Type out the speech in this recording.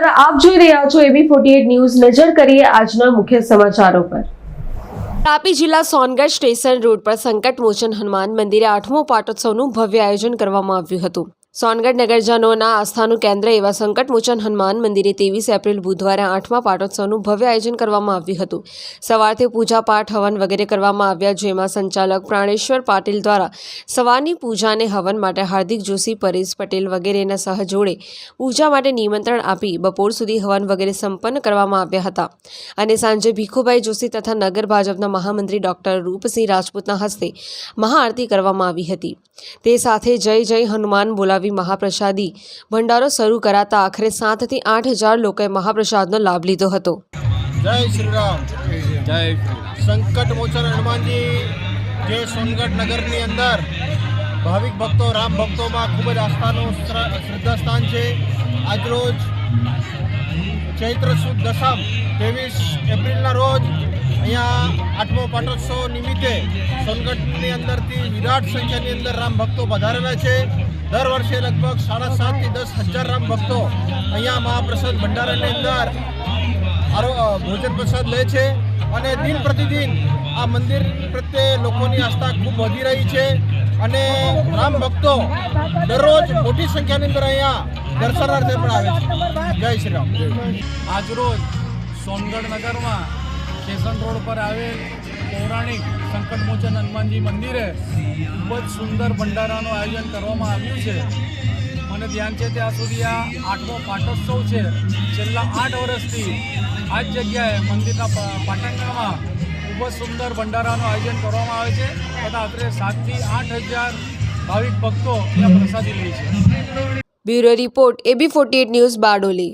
રહ્યા છો એબી forty news. નજર કરીએ આજના મુખ્ય સમાચારો પર. તાપી જિલ્લા સોનગઢ સ્ટેશન રોડ પર સંકટ મોચન હનુમાન મંદિરે આઠમો પાટોત્સવનું ભવ્ય આયોજન કરવામાં આવ્યું હતું. સોનગઢ નગરજનોના આસ્થાનું કેન્દ્ર એવા સંકટમોચન હનુમાન મંદિરે ત્રેવીસ એપ્રિલ બુધવારે આઠમા પાટોત્સવનું ભવ્ય આયોજન કરવામાં આવ્યું હતું. સવારથી પૂજા પાઠ હવન વગેરે કરવામાં આવ્યા, જેમાં સંચાલક પ્રાણેશ્વર પાટીલ દ્વારા સવારની પૂજાને હવન માટે હાર્દિક જોશી, પરેશ પટેલ વગેરેના સહજોડે પૂજા માટે નિમંત્રણ આપી બપોર સુધી હવન વગેરે સંપન્ન કરવામાં આવ્યા હતા. અને સાંજે ભીખુભાઈ જોશી તથા નગર ભાજપના મહામંત્રી ડોક્ટર રૂપસિંહ રાજપૂતના હસ્તે મહાઆરતી કરવામાં આવી હતી. તે સાથે જય જય હનુમાન બોલાવી મહાપ્રસાદી ભંડારો શરૂ કરાતા આખરે સાતથી આઠ હજાર લોકોએ મહાપ્રસાદનો લાભ લીધો હતો. જય શ્રી રામ. જય સંકટ મોચન હનુમાનજી જે સોનગઢ નગરની અંદર ભાવિક ભક્તો રામ ભક્તોમાં ખૂબ જ આસ્થાનું શ્ર- શ્રદ્ધા સ્થાન છે. આજરોજ ચૈત્ર સુદ દશમ ત્રેવીસ એપ્રિલના રોજ અહીંયા આઠમો પાટોત્સવ નિમિત્તે સોનગઢની અંદરથી વિરાટ સંખ્યાની અંદર રામ ભક્તો પધારેલા છે. દર વર્ષે લગભગ સાડા સાતથી દસ હજાર રામ ભક્તો અહીંયા મહાપ્રસાદ ભંડારાની અંદર ભોજન પ્રસાદ લે છે અને દિન પ્રતિદિન આ મંદિર પ્રત્યે લોકોની આસ્થા ખૂબ વધી રહી છે અને રામ ભક્તો દરરોજ મોટી સંખ્યાની અંદર અહીંયા દર્શનાર્થે પણ આવે છે. જય શ્રી રામ. આજરોજ સોનગઢ નગરમાં સ્ટેશન રોડ પર આવેલ પૌરાણિક સંકટમોચન હનુમાનજી મંદિરે ખૂબ જ સુંદર ભંડારાનું આયોજન કરવામાં આવ્યું છે. મને ધ્યાન છે ત્યાં સુધી આ આઠમો પાટોત્સવ છે. છેલ્લા આઠ વર્ષથી આ જ જગ્યાએ મંદિરના પાટણમાં ખૂબ જ સુંદર ભંડારાનું આયોજન કરવામાં આવે છે તથા આશરે સાતથી આઠ હજાર ભાવિક ભક્તો અહીંયા પ્રસાદી લે છે. Bureau report, AB forty news Bardoli.